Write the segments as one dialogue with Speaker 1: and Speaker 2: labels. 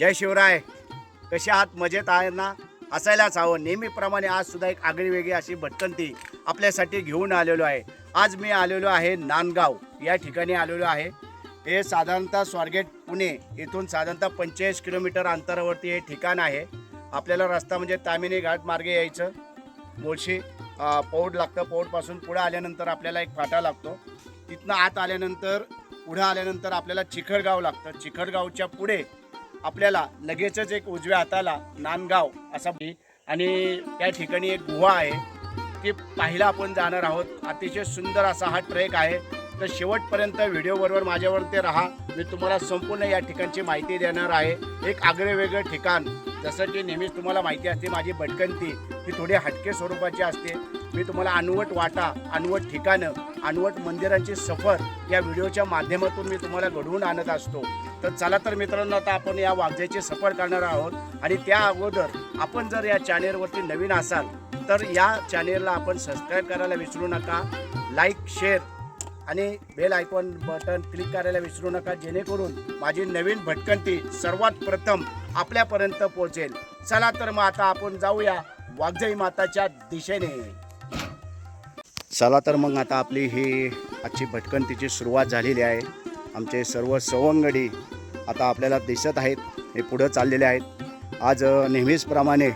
Speaker 1: जय शिवराय. कसे आहात? मजेत आहे ना? असायलाच हवं. नेहमीप्रमाणे आज सुद्धा एक आगळी वेगळी अशी भटकंती आपल्यासाठी घेऊन आलेलो आहे. आज मी आलेलो आहे नांदगाव. या ठिकाणी आलेलो आहे. हे साधारणतः स्वारगेट पुणे इथून साधारणतः पंचेचाळीस किलोमीटर अंतरावरती हे ठिकाण आहे. आपल्याला रस्ता म्हणजे तामिनी घाट मार्गे यायचं. मोळशी पौड लागतं. पौडपासून पुढे आल्यानंतर आपल्याला एक फाटा लागतो. तिथनं आत आल्यानंतर पुढं आल्यानंतर आपल्याला चिखडगाव लागतं. चिखडगावच्या पुढे आपल्याला लगेचच एक उजव्या हाताला नांदगाव असा आणि त्या ठिकाणी एक गुहा आहे. ती पाहायला आपण जाणार आहोत. अतिशय सुंदर असा हा ट्रेक आहे. तर शेवटपर्यंत व्हिडिओबरोबर माझ्यावर ते राहा. मी तुम्हाला संपूर्ण या ठिकाणची माहिती देणार आहे. एक आगळे वेगळं ठिकाण. जसं की नेहमीच तुम्हाला माहिती असते माझी भटकंती. ही थोडी हटके स्वरूपाची असते. मी तुम्हाला अनवट वाटा अनवट ठिकाणं अनवट मंदिरांची सफर या व्हिडिओच्या माध्यमातून मी तुम्हाला घडवून आणत असतो. तर चला तर मित्रांनो आता आपण या वागजाची सफर करणार आहोत. आणि त्या अगोदर आपण जर या चॅनेलवरती नवीन असाल तर या चॅनेलला आपण सबस्क्राईब करायला विसरू नका लाईक शेअर आणि बेल आयकॉन बटन क्लिक करायला विसरू नका जेणेकरून माझी नवीन भटकंती सर्वात प्रथम आपल्यापर्यंत पोहोचेल. चला तर मग आता आपण जाऊया वाघजाई माताच्या दिशेने. चला तर मग आता आपली ही आजची भटकंतीची सुरुवात झालेली आहे. आमचे सर्व सवंगडी आता आपल्याला दिसत आहेत हे पुढं चाललेले आहेत. आज नेहमीचप्रमाणे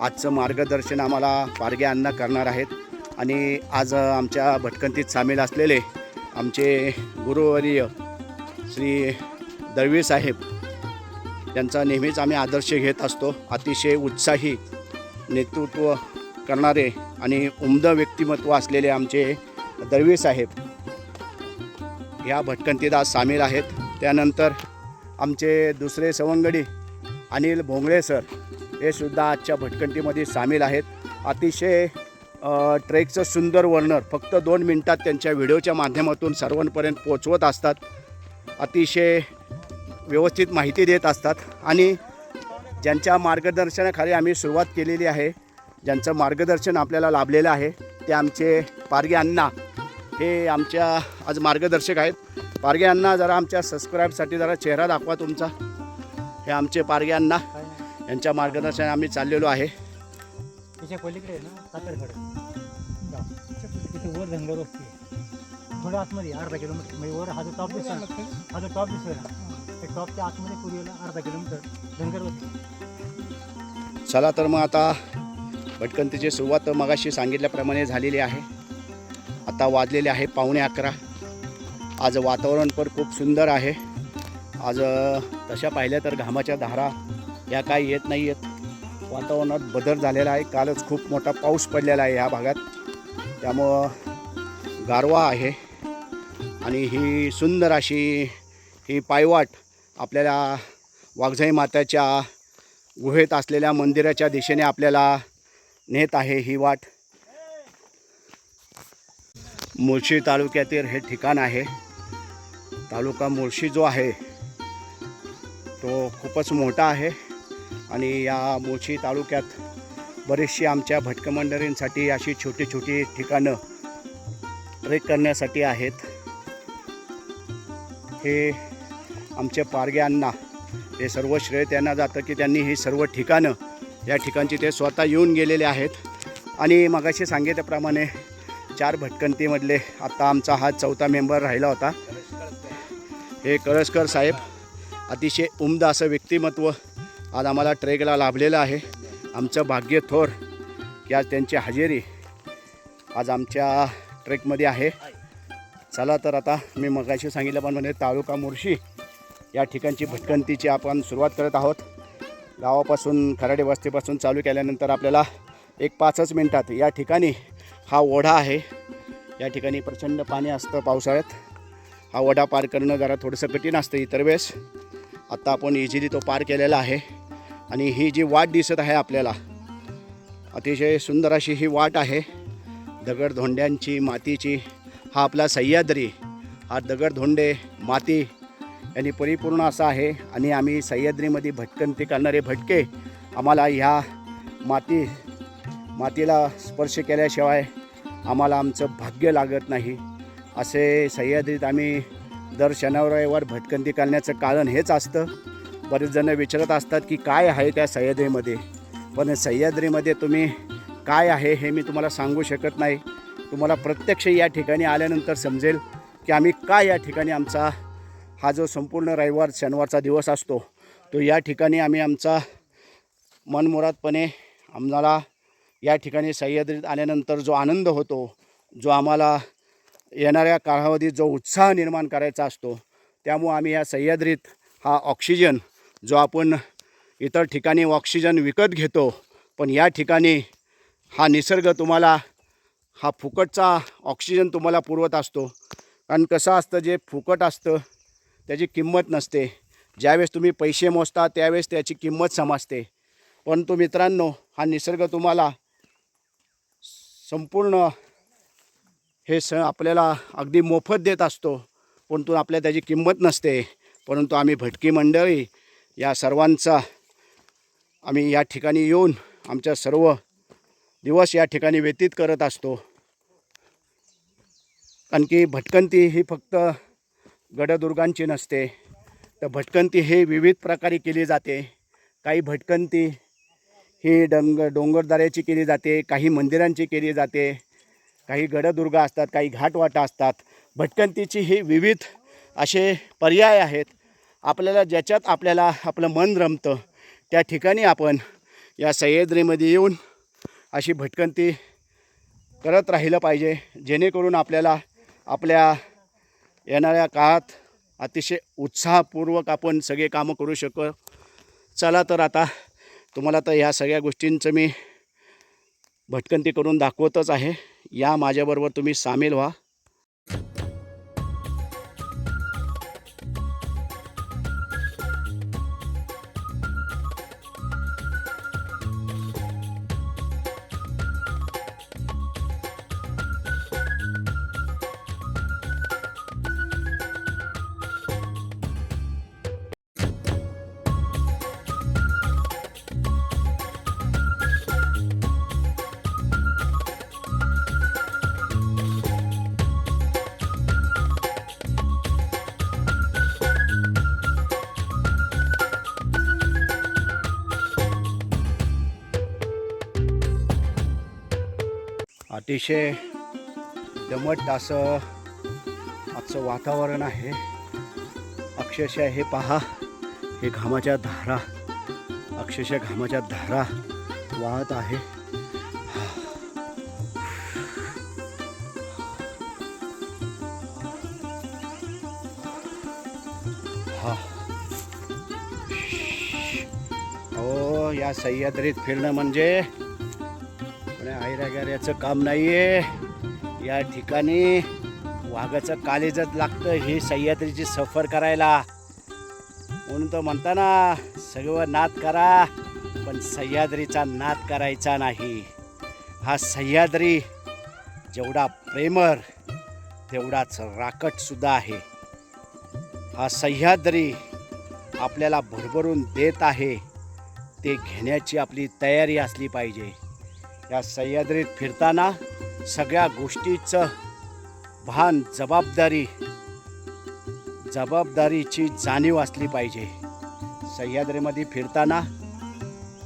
Speaker 1: आजचं मार्गदर्शन आम्हाला पारगे अण्णा करणार आहेत. आणि आज आमच्या भटकंतीत सामील असलेले आमचे गुरुवर्य श्री दळवी साहेब त्यांचा नेहमीच आम्ही आदर्श घेत असतो. अतिशय उत्साही नेतृत्व करणारे आणि उमद व्यक्तिमत्व असलेले आमचे दळवी साहेब ह्या भटकंतीत सामील आहेत. त्यानंतर आमचे दुसरे सवंगडी अनिल भोंगळे सर हे सुद्धा आजच्या भटकंतीमध्ये सामील आहेत. अतिशय ट्रेकचं सुंदर वर्णन फक्त दोन मिनटात त्यांच्या व्हिडिओच्या माध्यमातून सर्वांपर्यंत पोचवत असतात. अतिशय व्यवस्थित माहिती देत असतात आणि ज्यांच्या मार्गदर्शनाखाली आम्ही सुरुवात केलेली आहे ज्यांचं मार्गदर्शन आपल्याला लाभलेलं आहे ते आमचे पारगे अण्णा. हे आमच्या आज मार्गदर्शक आहेत. पारगे अण्णा जरा आमच्या सबस्क्राईबसाठी जरा चेहरा दाखवा तुमचा. हे आमचे पारगे अण्णा. यांच्या मार्गदर्शन आम्ही चाललेलो आहे.
Speaker 2: त्याच्या पलीकडे ना थोडं आतमध्ये अर्धा किलोमीटर. म्हणजे वर हा जो टॉप दिसतो ना हा जो टॉप दिसतोय ना त्या टॉपच्या आतमध्ये पूर्वीला अर्धा किलोमीटर धनगर वस्ती
Speaker 1: चला तर मग आता भटकंतीची सुरुवात मगाशी सांगितल्याप्रमाणे झालेली आहे. आता वाजलेले आहे पावणे अकरा. आज वातावरण पण खूप सुंदर आहे. आज तशा पाहिल्या तर घामाच्या धारा या काही येत नाही आहेत. वातावरणात बदल झालेला आहे. कालच खूप मोठा पाऊस पडलेला आहे ह्या भागात. त्यामुळं गारवा आहे. आणि ही सुंदर अशी ही पायवाट आपल्याला वाघजाई माताच्या गुहेत असलेल्या मंदिराच्या दिशेने आपल्याला नेत आहे ही वाट. मुळशी तालुक्यातील हे ठिकाण आहे. तालुका मुळशी जो आहे तो खूपच मोठा आहे आणि या मुळशी तालुक्यात बरीचशी आमच्या भटकमंडळींसाठी अशी छोटी छोटी ठिकाणं ट्रेक करण्यासाठी आहेत. हे आमचे पारगे हे सर्व श्रेय त्यांना जातं की त्यांनी ही सर्व ठिकाणं या ठिकाणची ते स्वतः येऊन गेलेले आहेत. आणि मगाशी सांगितल्याप्रमाणे चार भटकंतीमधले आता आमचा हा चौथा मेंबर राहिला होता. हे कळसकर साहेब अतिशय उमदा असं व्यक्तिमत्व आज आम्हाला ट्रेकला लाभलेलं आहे. आमचं भाग्य थोर की आज त्यांची हजेरी आज आमच्या ट्रेकमध्ये आहे. चला तर आता मी मगाशी सांगितल्याप्रमाणे तालुका मुर्शी या ठिकाणची भटकंतीची आपण सुरुवात करत आहोत. गावापासून खराडे वस्तीपासून चालू केल्यानंतर आपल्याला एक पाचच मिनटात या ठिकाणी हा ओढा आहे. या ठिकाणी प्रचंड पाणी असतं पावसाळ्यात. हा ओढा पार करणं जरा थोडंसं कठीण असतं इतर वेळेस. आत्ता आपण इझिली तो पार केलेला आहे आणि ही जी वाट दिसत आहे आपल्याला अतिशय सुंदर अशी ही वाट आहे. दगडधोंड्यांची मातीची हा आपला सह्याद्री हा दगडधोंडे माती यांनी परिपूर्ण असा आहे. आणि आम्ही सह्याद्रीमध्ये भटकंती करणारे भटके आम्हाला ह्या माती मातीला स्पर्श केल्याशिवाय आम्हाला आमचं भाग्य लागत नाही. असे सह्याद्रीत आम्ही दर शनिवार रविवार भटकंती करण्याचं कारण हेच असतं. बरेच जण विचारत असतात की काय आहे त्या सह्याद्रीमध्ये? पण सह्याद्रीमध्ये तुम्ही काय आहे हे मी तुम्हाला सांगू शकत नाही. तुम्हाला प्रत्यक्ष या ठिकाणी आल्यानंतर समजेल की आम्ही काय या ठिकाणी आमचा हा जो संपूर्ण रविवार शनिवारचा दिवस असतो तो या ठिकाणी आम्ही आमचा मनमुरादपणे आम्हाला या ठिकाणी सह्याद्रीत आल्यानंतर जो आनंद होतो जो आम्हाला येणाऱ्या कालावधीत जो उत्साह निर्माण करायचा असतो त्यामुळं आम्ही या सह्याद्रीत हा ऑक्सिजन जो आपण इतर ठिकाणी ऑक्सिजन विकत घेतो पण या ठिकाणी हा निसर्ग तुम्हाला हा फुकटचा ऑक्सिजन तुम्हाला पुरवत असतो. कारण कसं असतं जे फुकट असतं त्याची किंमत नसते. ज्यावेळेस तुम्ही पैसे मोजता त्यावेळेस त्याची किंमत समजते. परंतु मित्रांनो हा निसर्ग तुम्हाला संपूर्ण हे स आपल्याला अगदी मोफत देत असतो. परंतु आपल्या त्याची किंमत नसते. परंतु आम्ही भटकी मंडळी या सर्वांचा आम्ही या ठिकाणी येऊन आमच्या सर्व दिवस या ठिकाणी व्यतीत करत असतो. कारण की भटकंती ही फक्त गडदुर्गांची नसते तर भटकंती ही विविध प्रकारे केली जाते. काही भटकंती ही डंग डोंगरदऱ्याची केली जाते काही मंदिरांची केली जाते काही गडदुर्ग असतात काही घाटवाटा असतात. भटकंतीची ही विविध असे पर्याय आहेत. आपल्याला ज्याच्यात आपल्याला आपलं मन रमतं त्या ठिकाणी आपण या सह्याद्रीमध्ये येऊन अशी भटकंती करत राहिलं पाहिजे जेणेकरून आपल्याला आपल्या येणाऱ्या काळात अतिशय उत्साहपूर्वक आपण सगळे कामं करू शकू. चला तर आता तुम्हाला तर ह्या सगळ्या गोष्टींचं मी भटकंती करून दाखवतच आहे. या माझ्याबरोबर तुम्ही सामील व्हा. अतिशय दमट असं आजचं वातावरण आहे. अक्षरशः हे पहा हे घामाच्या धारा अक्षरशः घामाच्या धारा वाहत आहे. हा. हो या सह्याद्रीत फिरणं म्हणजे पण काम काम नाहीये. या ठिकाणी वाघाचं कालेजच लागतं ही सह्याद्रीची सफर करायला. म्हणून तर म्हणताना सगळं नाद करा पण सह्याद्रीचा नाद करायचा नाही. हा सह्याद्री जेवढा प्रेमर तेवढाच राकटसुद्धा आहे. हा सह्याद्री आपल्याला भरभरून देत आहे. ते घेण्याची आपली तयारी असली पाहिजे. या सह्याद्रीत फिरताना सगळ्या गोष्टीचं भान जबाबदारी जबाबदारीची जाणीव असली पाहिजे. सह्याद्रीमध्ये फिरताना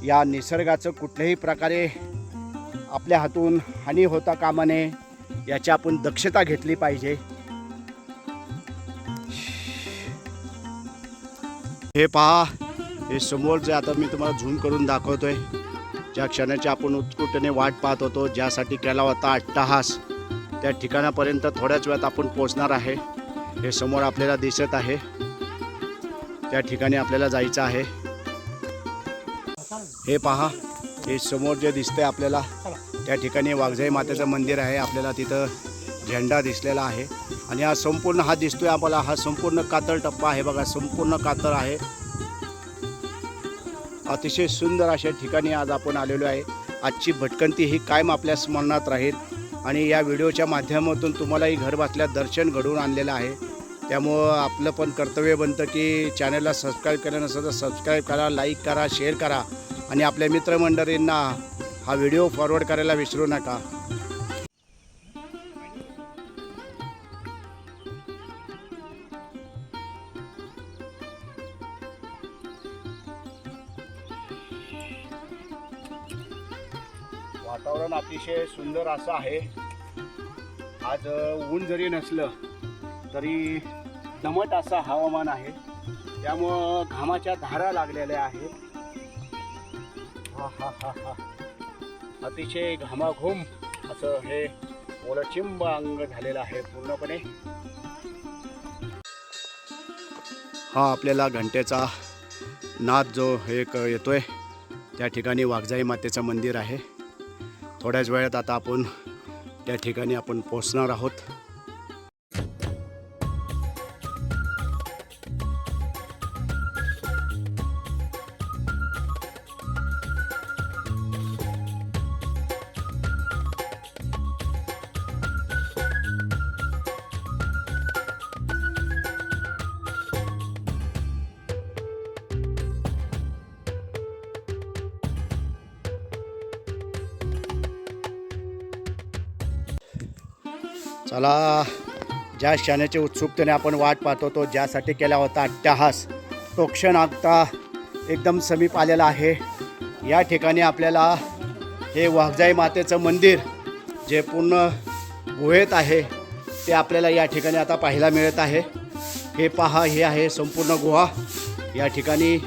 Speaker 1: या निसर्गाचं कुठल्याही प्रकारे आपल्या हातून हानी होता कामा नये याची आपण दक्षता घेतली पाहिजे. हे पहा हे समोर जे आता मी तुम्हाला झूम करून दाखवतोय ज्या क्षणाची आपण उत्कुटने वाट पाहत होतो ज्यासाठी केला होता अट्टहास त्या ठिकाणापर्यंत थोड्याच वेळात आपण पोचणार आहे. हे समोर आपल्याला दिसत आहे. त्या ठिकाणी आपल्याला जायचं आहे. हे पहा हे समोर जे दिसतंय आपल्याला त्या ठिकाणी वाघजाई मातेचं मंदिर आहे. आपल्याला तिथं झेंडा दिसलेला आहे. आणि हा संपूर्ण हा दिसतोय आम्हाला हा संपूर्ण कातळ टप्पा आहे बघा संपूर्ण कातळ आहे. अतिशय सुंदर अशा ठिकाणी आज आपण आलेलो आहे. आजची भटकंती ही कायम आपल्या स्मरणात राहील. आणि या व्हिडिओच्या माध्यमातून तुम्हालाही घर बसल्या दर्शन घडवून आणलेलं आहे. त्यामुळं आपलं पण कर्तव्य बनतं की चॅनलला सबस्क्राईब केलं नसेल तर सबस्क्राईब करा लाईक करा शेअर करा. आणि आपल्या मित्रमंडळींना हा व्हिडिओ फॉरवर्ड करायला विसरू नका. अतिशय असं आहे. आज ऊन जरी नसलं तरी दमट असं हवामान आहे. त्यामुळं घामाच्या धारा लागलेल्या आहेत. हा हा हा हा. अतिशय घामाघूम असं हे ओलचिंब अंग झालेलं आहे पूर्णपणे. हा आपल्याला घंटेचा नाद जो एक येतोय त्या ठिकाणी वाघजाई मातेचं मंदिर आहे. थोड्याच वेळात आता आपण त्या ठिकाणी आपण पोचणार आहोत. चला ज्या क्षणाची उत्सुकतेने आपण वाट पाहतो तो ज्यासाठी केला होता अट्टहास तो क्षण आता एकदम समीप आलेला आहे. या ठिकाणी आपल्याला हे वाघजाई मातेचं मंदिर जे पूर्ण गुहेत आहे ते आपल्याला या ठिकाणी आता पाहायला मिळत आहे. हे पहा हे आहे संपूर्ण गुहा. या ठिकाणी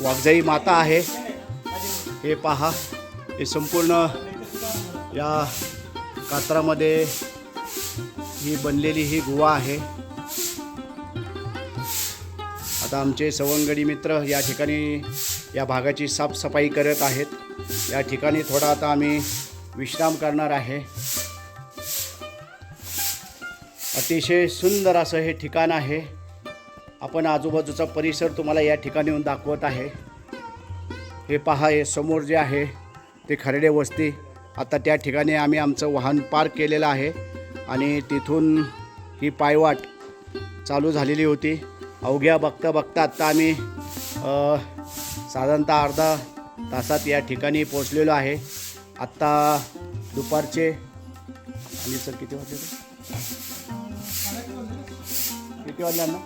Speaker 1: वाघजाई माता आहे. हे पहा हे संपूर्ण या कात्रामध्ये ही बनलेली ही गुहा आहे. आता आमचे सवंगडी मित्र या ठिकाणी या भागाची साफसफाई करत आहेत. या ठिकाणी थोडा आता आम्ही विश्राम करणार आहे. अतिशय सुंदर असं हे ठिकाण आहे. आपण आजूबाजूचा परिसर तुम्हाला या ठिकाणी येऊन दाखवत आहे. हे पहा हे समोर जे आहे ते खरडे वस्ती. आता त्या ठिकाणी आम्ही आमचं वाहन पार्क केलेलं आहे. आणि तिथून ही पायवाट चालू झालेली होती. अवघ्या बघता बघता आत्ता आम्ही साधारणतः अर्धा तासात या ठिकाणी पोचलेलो आहे. आत्ता दुपारचे आणि सर किती वाजले किती वाजल्यांना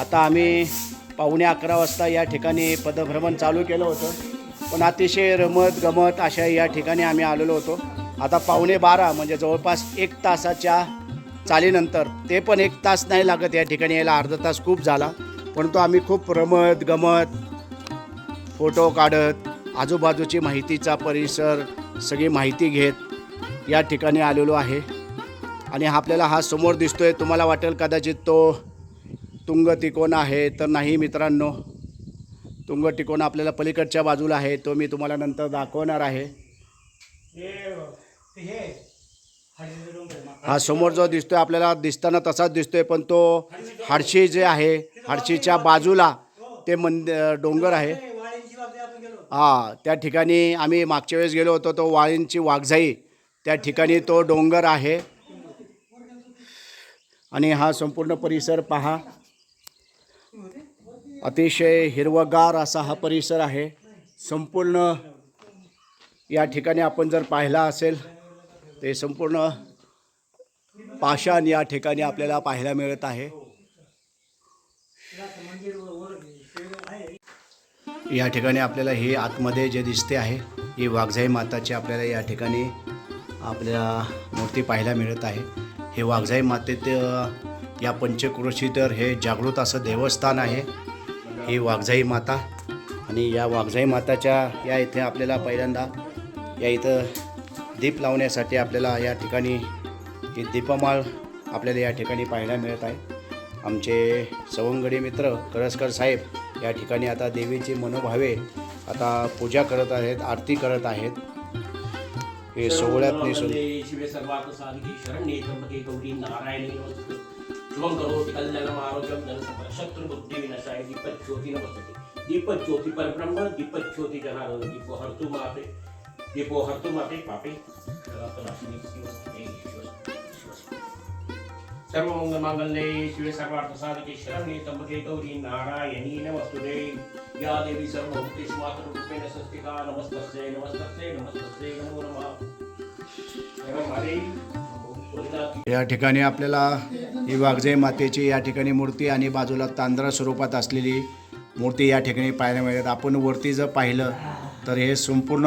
Speaker 1: आता आम्ही पावणे अकरा वाजता या ठिकाणी पदभ्रमण चालू केलं होतं. पण अतिशय रमत गमत अशा या ठिकाणी आम्ही आलेलो होतो. आता पावणे बारा म्हणजे जवळपास एक तासाच्या चालीनंतर. ते पण एक तास नाही लागत या ठिकाणी यायला अर्धा तास खूप झाला. परंतु आम्ही खूप रमत गमत फोटो काढत आजूबाजूची माहितीचा परिसर सगळी माहिती घेत या ठिकाणी आलेलो आहे. आणि हा आपल्याला हा समोर दिसतोय तुम्हाला वाटेल कदाचित तो तुंग तिकोना आहे. तर नाही मित्रांनो तुंग तिकोना आपल्याला पलीकडच्या बाजूला आहे तो मी तुम्हाला नंतर दाखवणार आहे. हा समोर जो दिसतोय आपल्याला दिसताना तसाच दिसतोय पण तो हाडशी जे आहे हाडशीच्या बाजूला ते मंद डोंगर आहे. हा त्या ठिकाणी आम्ही मागच्या वेळेस गेलो होतो तो वाळींची वाघजाई त्या ठिकाणी तो डोंगर आहे. आणि हा संपूर्ण परिसर पहा. अतिशय हिरवगार असा हा परिसर आहे. संपूर्ण या ठिकाणी आपण जर पाहिला असेल ते संपूर्ण पाषाण या ठिकाणी आपल्याला पाहायला मिळत आहे. या ठिकाणी आपल्याला हे आतमध्ये जे दिसते आहे ही वाघजाई माताची आपल्याला या ठिकाणी आपल्याला मूर्ती पाहायला मिळत आहे. हे वाघजाई मातेत या पंचक्रोशी तर हे जागृत असं देवस्थान आहे. ही वाघजाई माता आणि या वाघजाई माताच्या या इथे आपल्याला पहिल्यांदा या इथं दीप लावण्यासाठी आपल्याला या ठिकाणी ही दीपमाळ आपल्याला या ठिकाणी पाहायला मिळत आहे. आमचे सवंगडी मित्र करसकर साहेब या ठिकाणी आता देवीची मनोभावे आता पूजा करत आहेत आरती करत आहेत. हे सोहळ्यात नेसून
Speaker 3: करोति कल्याणम् विनाशाय दीपज्योति नमस्ते. परब्रह्म दीपज्योति जनार्दन दीपो हर्तु माते. पापे सनातनाशिनी शिवस्ते शिवस्ते शिवस्ते सर्वमङ्गलमाङ्गल्ये शिवे सर्वार्थ त्र्यंबके गौरी नारायणी नमस्तुते या देवी सर्वभूतेषु मातृरूपेण संस्थिता नमस्तस्यै नमस्तस्यै नमस्तस्यै नमो नमः एवं हरे
Speaker 1: या ठिकाणी आपल्याला ही वाघजय मातेची या ठिकाणी मूर्ती आणि बाजूला तांदळा स्वरूपात असलेली मूर्ती या ठिकाणी पाहायला मिळतात. आपण वरती जर पाहिलं तर हे संपूर्ण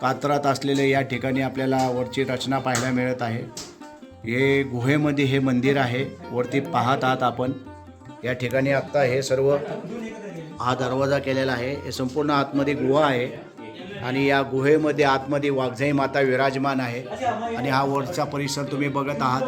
Speaker 1: कातरात असलेले या ठिकाणी आपल्याला वरची रचना पाहायला मिळत आहे. हे गुहेमध्ये हे मंदिर आहे. वरती पाहत आहात आपण. या ठिकाणी आत्ता हे सर्व हा दरवाजा केलेला आहे. हे संपूर्ण आतमध्ये गुहा आहे. आणि या गुहेमध्ये आतमध्ये वाघजाई माता विराजमान आहे. आणि हा वरचा परिसर तुम्ही बघत आहात.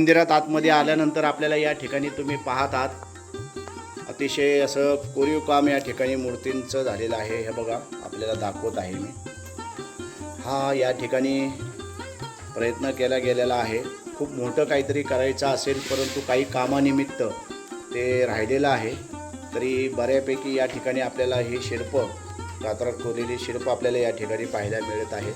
Speaker 1: मंदिरात आतमध्ये आल्यानंतर आपल्याला या ठिकाणी तुम्ही पाहत आहात. अतिशय असं कोरीव काम या ठिकाणी मूर्तींचं झालेलं आहे. हे बघा आपल्याला दाखवत आहे मी. हा या ठिकाणी प्रयत्न केला गेलेला आहे. खूप मोठं काहीतरी करायचं असेल परंतु काही कामानिमित्त ते राहिलेलं आहे. तरी बऱ्यापैकी या ठिकाणी आपल्याला हे शिल्प कात्रात कोरलेली शिल्प आपल्याला या ठिकाणी पाहायला मिळत आहे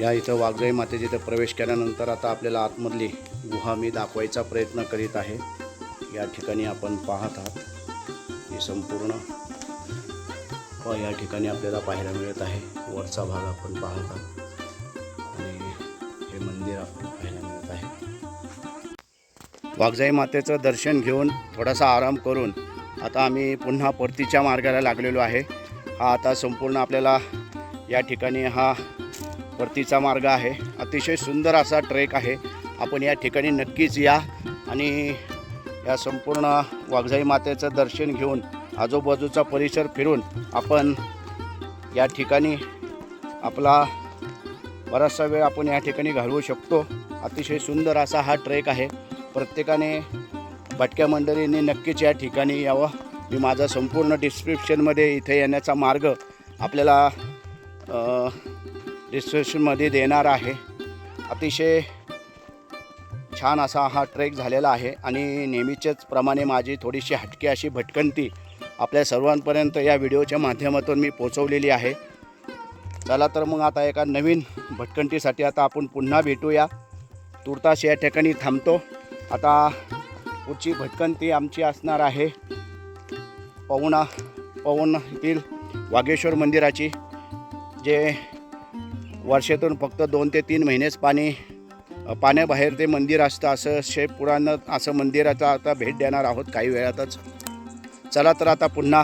Speaker 1: या इथं वाघजाई मातेच्या इथं प्रवेश केल्यानंतर आता आपल्याला आतमधली गुहा मी दाखवायचा प्रयत्न करीत आहे. या ठिकाणी आपण पाहत आहात. हे संपूर्ण व या ठिकाणी आपल्याला पाहायला मिळत आहे. वरचा भाग आपण पाहत आहात. आणि हे मंदिर आपण पाहायला मिळत आहे. वाघजाई मातेचं दर्शन घेऊन थोडासा आराम करून आता आम्ही पुन्हा परतीच्या मार्गाला लागलेलो आहे. हा आता संपूर्ण आपल्याला या ठिकाणी हा परतीचा मार्ग आहे. अतिशय सुंदर असा ट्रेक आहे. आपण या ठिकाणी नक्कीच या आणि या संपूर्ण वाघजाई मातेचं दर्शन घेऊन आजूबाजूचा परिसर फिरून आपण या ठिकाणी आपला बराचसा वेळ आपण या ठिकाणी घालवू शकतो. अतिशय सुंदर असा हा ट्रेक आहे. प्रत्येकाने भटक्या मंडळींनी नक्कीच या ठिकाणी यावं. मी माझा संपूर्ण डिस्क्रिप्शनमध्ये इथे येण्याचा मार्ग आपल्याला डिस्क्रिप्शनमध्ये देणार आहे. अतिशय छान असा हा ट्रेक झालेला आहे आणि नेहमीच्याच प्रमाणे माझी थोडीशी हटकी अशी भटकंती आपल्या सर्वांपर्यंत या व्हिडिओच्या माध्यमातून मी पोचवलेली आहे. चला तर मग आता एका नवीन भटकंतीसाठी आता आपण पुन्हा भेटूया. तुर्तास या ठिकाणी थांबतो. आता पुढची भटकंती आमची असणार आहे पवना पवनातील वागेश्वर वाघेश्वर मंदिराची जे वर्षातून फक्त दोन ते तीन महिनेच पाणी पाण्याबाहेर ते मंदिर असतं असं शे पुराण असं मंदिराचा आता भेट देणार आहोत काही वेळातच. चला तर आता पुन्हा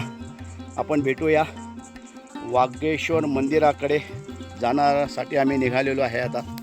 Speaker 1: आपण भेटूया. वाघेश्वर मंदिराकडे जाण्यासाठी आम्ही निघालेलो आहे आता.